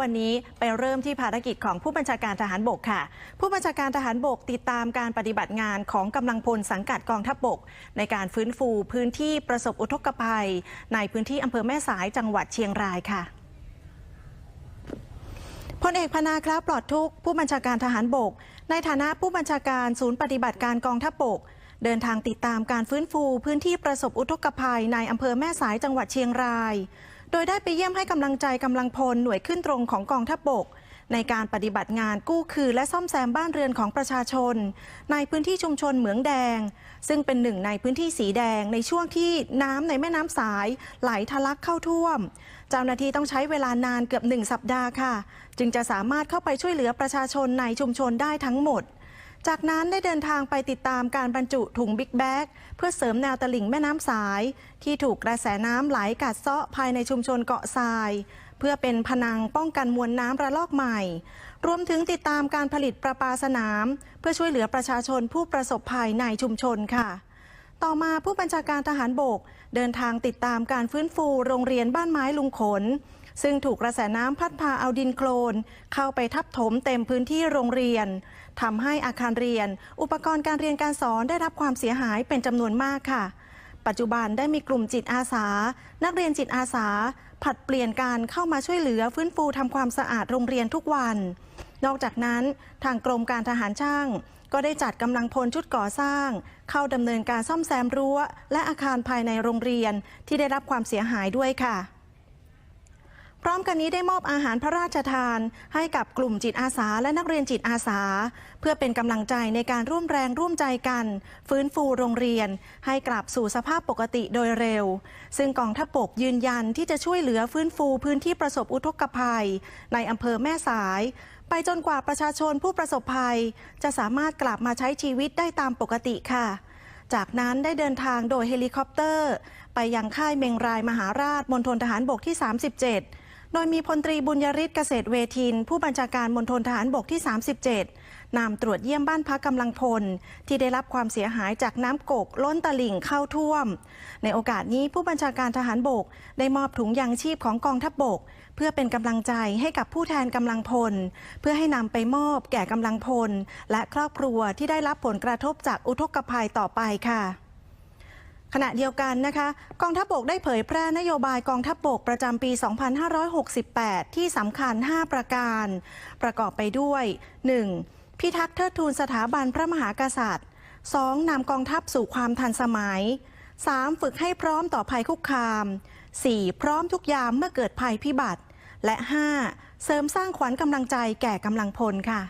วันนี้ไปเริ่มที่ภารกิจของผู้บัญชาการทหารบกค่ะ ผู้บัญชาการทหารบกติดตามการปฏิบัติงานของกำลังพลสังกัดกองทัพบก ในการฟื้นฟูพื้นที่ประสบอุทกภัย ในพื้นที่อำเภอแม่สายจังหวัดเชียงรายค่ะพลเอกพนาคล้าปลอดทุกผู้บัญชาการทหารบก ในฐานะผู้บัญชาการศูนย์ปฏิบัติการกองทัพบก เดินทางติดตามการฟื้นฟูพื้นที่ประสบอุทกภัยในอำเภอแม่สายจังหวัดเชียงราย โดยได้ไปเยี่ยมให้กำลังใจกำลังพลหน่วยขึ้นตรงของกองทัพบก ในการปฏิบัติงานกู้คืนและซ่อมแซมบ้านเรือนของประชาชน ในพื้นที่ชุมชนเหมืองแดง ซึ่งเป็นหนึ่งในพื้นที่สีแดงในช่วงที่น้ำในแม่น้ำสาย ไหลทะลักเข้าท่วม เจ้าหน้าที่ต้องใช้เวลานานเกือบหนึ่งสัปดาห์ค่ะ จึงจะสามารถเข้าไปช่วยเหลือประชาชนในชุมชนได้ทั้งหมด จากนั้นได้เดินทางไปติดตามการบรรจุถุงบิ๊กแบ็กเพื่อเสริมแนวตลิ่งแม่น้ำสาย ที่ถูกกระแสน้ำไหลกัดเซาะภายในชุมชนเกาะทราย เพื่อเป็นพนังป้องกันมวลน้ำระลอกใหม่ รวมถึงติดตามการผลิตประปาสนาม เพื่อช่วยเหลือประชาชนผู้ประสบภัยในชุมชนค่ะ ต่อมาผู้บัญชาการทหารบก เดินทางติดตามการฟื้นฟูโรงเรียนบ้านไม้ลุงขน ซึ่งถูกกระแสน้ำพัดพาเอาดินโคลน เข้าไปทับถมเต็มพื้นที่โรงเรียนทำให้อาคารเรียน อุปกรณ์การเรียนการสอนได้รับความเสียหายเป็นจำนวนมากค่ะ ปัจจุบันได้มีกลุ่มจิตอาสา นักเรียนจิตอาสา ผัดเปลี่ยนการเข้ามาช่วยเหลือฟื้นฟูทำความสะอาดโรงเรียนทุกวัน นอกจากนั้นทางกรมการทหารช่างก็ได้จัดกำลังพลชุดก่อสร้าง เข้าดำเนินการซ่อมแซมรั้ว และอาคารภายในโรงเรียนที่ได้รับความเสียหายด้วยค่ะ อมกันนี้ได้มอบอาหารพระราชทาน ให้กับกลุ่มจิตอาสาและนักเรียนจิตอาสา เพื่อเป็นกำลังใจในการร่วมแรงร่วมใจกัน ฟื้นฟูโรงเรียน ให้กลับสู่สภาพปกติโดยเร็ว ซึ่งกองทัพบกยืนยันที่จะช่วยเหลือฟื้นฟูพื้นที่ประสบอุทกภัย ในอำเภอแม่สาย ไปจนกว่าประชาชนผู้ประสบภัย จะสามารถกลับมาใช้ชีวิตได้ตามปกติค่ะจากนั้นได้เดินทางโดยเฮลิคอปเตอร์ ไปยังค่ายเมงรายมหาราชมณฑลทหารบกที่ 37 โดยมีพลตรีบุญยริศเกษตรเวทิน ผู้บัญชาการมณฑลทหารบกที่ 37 นำตรวจเยี่ยมบ้านพักกำลังพล ที่ได้รับความเสียหายจากน้ำกกล้นตลิ่งเข้าท่วม ในโอกาสนี้ผู้บัญชาการทหารบก ได้มอบถุงยางชีพของกองทัพบกเพื่อเป็นกำลังใจให้กับผู้แทนกำลังพล เพื่อให้นำไปมอบแก่กำลังพล และครอบครัวที่ได้รับผลกระทบจากอุทกภัยต่อไปค่ะ ขณะเดียวกันนะคะ กองทัพบกได้เผยแพร่นโยบายกองทัพบกประจำปี 2568 ที่สำคัญ 5 ประการ ประกอบไปด้วย 1. พิทักษ์เทิดทูนสถาบันพระมหากษัตริย์ 2. นำกองทัพสู่ความทันสมัย 3. ฝึกให้พร้อมต่อภัยคุกคาม 4. พร้อมทุกยามเมื่อเกิดภัยพิบัติ และ 5. เสริมสร้างขวัญกำลังใจแก่กำลังพลค่ะ